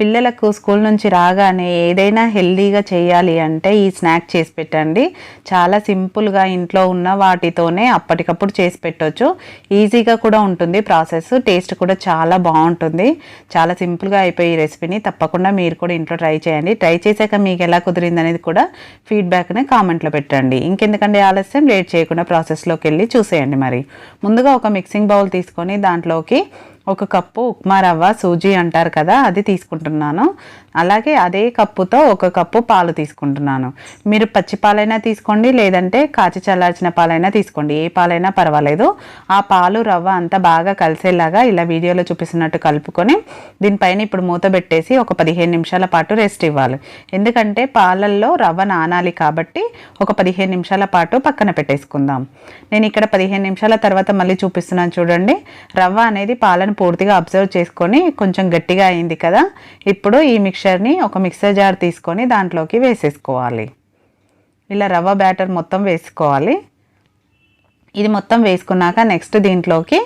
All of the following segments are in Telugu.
పిల్లలకు స్కూల్ నుంచి రాగానే ఏదైనా హెల్దీగా చేయాలి అంటే ఈ స్నాక్ చేసి పెట్టండి. చాలా సింపుల్గా ఇంట్లో ఉన్న వాటితోనే అప్పటికప్పుడు చేసి పెట్టవచ్చు ఈజీగా కూడా ఉంటుంది ప్రాసెస్. టేస్ట్ కూడా చాలా బాగుంటుంది. చాలా సింపుల్గా అయిపోయి ఈ రెసిపీని తప్పకుండా మీరు కూడా ఇంట్లో ట్రై చేయండి. ట్రై చేశాక మీకు ఎలా కుదిరింది అనేది కూడా ఫీడ్బ్యాక్ని కామెంట్లో పెట్టండి. ఇంకెందుకంటే ఆలస్యం? లేట్ చేయకుండా ప్రాసెస్లోకి వెళ్ళి చూసేయండి మరి. ముందుగా ఒక మిక్సింగ్ బౌల్ తీసుకొని దాంట్లోకి ఒక కప్పు ఉప్మా రవ్వ సూజీ అంటారు కదా అది తీసుకుంటున్నాను. అలాగే అదే కప్పుతో ఒక కప్పు పాలు తీసుకుంటున్నాను. మీరు పచ్చి పాలైనా తీసుకోండి లేదంటే కాచి చల్లార్చిన పాలైనా తీసుకోండి. ఏ పాలైనా పర్వాలేదు. ఆ పాలు రవ్వ అంతా బాగా కలిసేలాగా ఇలా వీడియోలో చూపిస్తున్నట్టు కలుపుకొని దీనిపైన ఇప్పుడు మూత పెట్టేసి ఒక పదిహేను నిమిషాల పాటు రెస్ట్ ఇవ్వాలి. ఎందుకంటే పాలల్లో రవ్వ నానాలి కాబట్టి ఒక పదిహేను నిమిషాల పాటు పక్కన పెట్టేసుకుందాం. నేను ఇక్కడ పదిహేను నిమిషాల తర్వాత మళ్ళీ చూపిస్తున్నాను చూడండి. రవ్వ అనేది పాలను పూర్తిగా అబ్జర్వ్ చేసుకొని కొంచెం గట్టిగా అయింది కదా ఇప్పుడు ఈ మిక్చర్ని ఒక మిక్సర్ జార్ తీసుకొని దాంట్లోకి వేసేసుకోవాలి. ఇలా రవ్వ బ్యాటర్ మొత్తం వేసుకోవాలి. ఇది మొత్తం వేసుకున్నాక నెక్స్ట్ దీంట్లోకి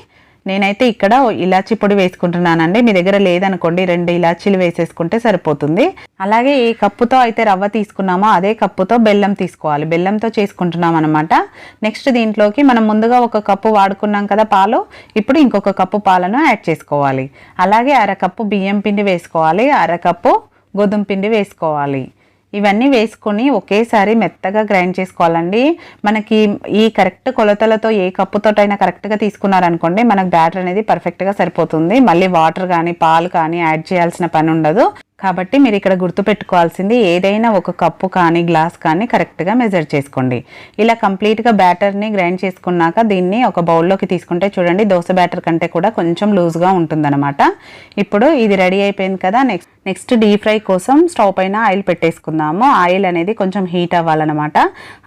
నేనైతే ఇక్కడ ఇలాచీ పొడి వేసుకుంటున్నానండి. మీ దగ్గర లేదనుకోండి రెండు ఇలాచీలు వేసేసుకుంటే సరిపోతుంది. అలాగే ఏ కప్పుతో అయితే రవ్వ తీసుకున్నామో అదే కప్పుతో బెల్లం తీసుకోవాలి. బెల్లంతో చేసుకుంటున్నాం అనమాట నెక్స్ట్ దీంట్లోకి మనం ముందుగా ఒక కప్పు వాడుకున్నాం కదా పాలు ఇప్పుడు ఇంకొక కప్పు పాలను యాడ్ చేసుకోవాలి. అలాగే అరకప్పు బియ్యం పిండి వేసుకోవాలి అరకప్పు గోధుమ పిండి వేసుకోవాలి. ఇవన్నీ వేసుకొని ఒకేసారి మెత్తగా గ్రైండ్ చేసుకోవాలండి. మనకి ఈ కరెక్ట్ కొలతలతో ఏ కప్పుతోటైనా కరెక్ట్గా తీసుకున్నారనుకోండి మనకు బ్యాటర్ అనేది పర్ఫెక్ట్గా సరిపోతుంది. మళ్ళీ వాటర్ కానీ పాలు కానీ యాడ్ చేయాల్సిన పని ఉండదు. కాబట్టి మీరు ఇక్కడ గుర్తుపెట్టుకోవాల్సింది ఏదైనా ఒక కప్పు కానీ గ్లాస్ కానీ కరెక్ట్గా మెజర్ చేసుకోండి. ఇలా కంప్లీట్గా బ్యాటర్ని గ్రైండ్ చేసుకున్నాక దీన్ని ఒక బౌల్లోకి తీసుకుంటే చూడండి దోశ బ్యాటర్ కంటే కూడా కొంచెం లూజ్గా ఉంటుందన్నమాట. ఇప్పుడు ఇది రెడీ అయిపోయింది కదా నెక్స్ట్ నెక్స్ట్ డీప్ ఫ్రై కోసం స్టవ్ పైన ఆయిల్ పెట్టేసుకుందాము. ఆయిల్ అనేది కొంచెం హీట్ అవ్వాలన్నమాట.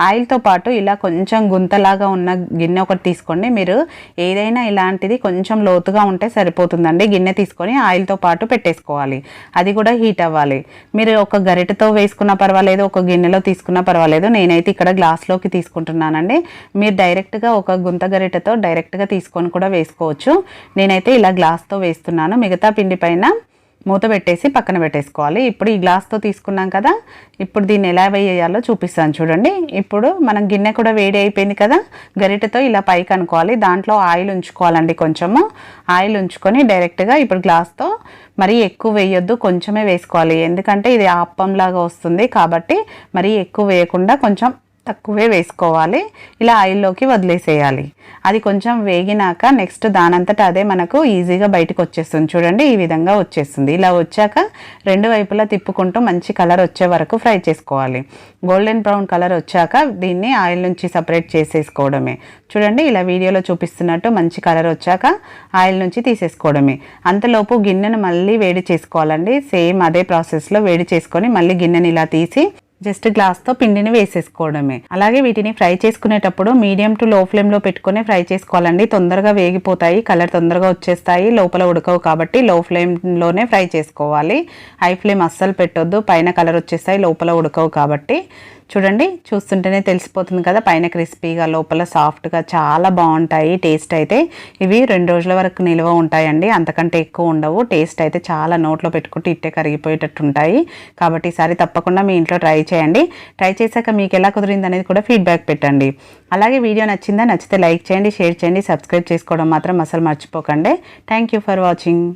ఆయిల్తో పాటు ఇలా కొంచెం గుంతలాగా ఉన్న గిన్నె ఒకటి తీసుకోండి. మీరు ఏదైనా ఇలాంటిది కొంచెం లోతుగా ఉంటే సరిపోతుందండి. గిన్నె తీసుకొని ఆయిల్తో పాటు పెట్టేసుకోవాలి. అది కూడా హీట్ అవ్వాలి. మీరు ఒక గరిటతో వేసుకున్నా పర్వాలేదు ఒక గిన్నెలో తీసుకున్నా పర్వాలేదు. నేనైతే ఇక్కడ గ్లాస్లోకి తీసుకుంటున్నానండి. మీరు డైరెక్ట్గా ఒక గుంత గరిటతో డైరెక్ట్గా తీసుకొని కూడా వేసుకోవచ్చు. నేనైతే ఇలా గ్లాస్తో వేస్తున్నాను. మిగతా పిండి పైన మూత పెట్టేసి పక్కన పెట్టేసుకోవాలి. ఇప్పుడు ఈ గ్లాస్తో తీసుకున్నాం కదా ఇప్పుడు దీన్ని ఎలా వేయాలో చూపిస్తాను చూడండి. ఇప్పుడు మనం గిన్నె కూడా వేడి అయిపోయింది కదా గరిటెతో ఇలా పైకి అనుకోవాలి. దాంట్లో ఆయిల్ ఉంచుకోవాలండి కొంచెము. ఆయిల్ ఉంచుకొని డైరెక్ట్గా ఇప్పుడు గ్లాస్తో మరీ ఎక్కువ వేయొద్దు కొంచెమే వేసుకోవాలి. ఎందుకంటే ఇది అప్పంలాగా వస్తుంది కాబట్టి మరీ ఎక్కువ వేయకుండా కొంచెం తక్కువే వేసుకోవాలి. ఇలా ఆయిల్లోకి వదిలేసేయాలి. అది కొంచెం వేగినాక నెక్స్ట్ దానంతటా అదే మనకు ఈజీగా బయటకు వచ్చేస్తుంది. చూడండి ఈ విధంగా వచ్చేస్తుంది. ఇలా వచ్చాక రెండు వైపులా తిప్పుకుంటూ మంచి కలర్ వచ్చే వరకు ఫ్రై చేసుకోవాలి. గోల్డెన్ బ్రౌన్ కలర్ వచ్చాక దీన్ని ఆయిల్ నుంచి సపరేట్ చేసేసుకోవడమే. చూడండి ఇలా వీడియోలో చూపిస్తున్నట్టు మంచి కలర్ వచ్చాక ఆయిల్ నుంచి తీసేసుకోవడమే. అంతలోపు గిన్నెను మళ్ళీ వేడి చేసుకోవాలండి. సేమ్ అదే ప్రాసెస్లో వేడి చేసుకొని మళ్ళీ గిన్నెని ఇలా తీసి జస్ట్ గ్లాస్తో పిండిని వేసేసుకోవడమే. అలాగే వీటిని ఫ్రై చేసుకునేటప్పుడు మీడియం టు లో ఫ్లేమ్లో పెట్టుకుని ఫ్రై చేసుకోవాలండి. తొందరగా వేగిపోతాయి కలర్ తొందరగా వచ్చేస్తాయి లోపల ఉడకవు కాబట్టి లో ఫ్లేమ్లోనే ఫ్రై చేసుకోవాలి. హై ఫ్లేమ్ అస్సలు పెట్టొద్దు పైన కలర్ వచ్చేస్తాయి లోపల ఉడకవు కాబట్టి. చూడండి చూస్తుంటేనే తెలిసిపోతుంది కదా పైన క్రిస్పీగా లోపల సాఫ్ట్గా చాలా బాగుంటాయి టేస్ట్ అయితే. ఇవి రెండు రోజుల వరకు నిల్వ ఉంటాయండి. అంతకంటే ఎక్కువ ఉండవు. టేస్ట్ అయితే చాలా నోట్లో పెట్టుకుంటే ఇట్టే కరిగిపోయేటట్టు ఉంటాయి కాబట్టి ఈసారి తప్పకుండా మీ ఇంట్లో ట్రై చేయండి. ట్రై చేశాక మీకు ఎలా కుదిరింది అనేది కూడా ఫీడ్బ్యాక్ పెట్టండి. అలాగే వీడియో నచ్చిందా నచ్చితే లైక్ చేయండి షేర్ చేయండి సబ్స్క్రైబ్ చేసుకోవడం మాత్రం అసలు మర్చిపోకండి. Thank you for watching.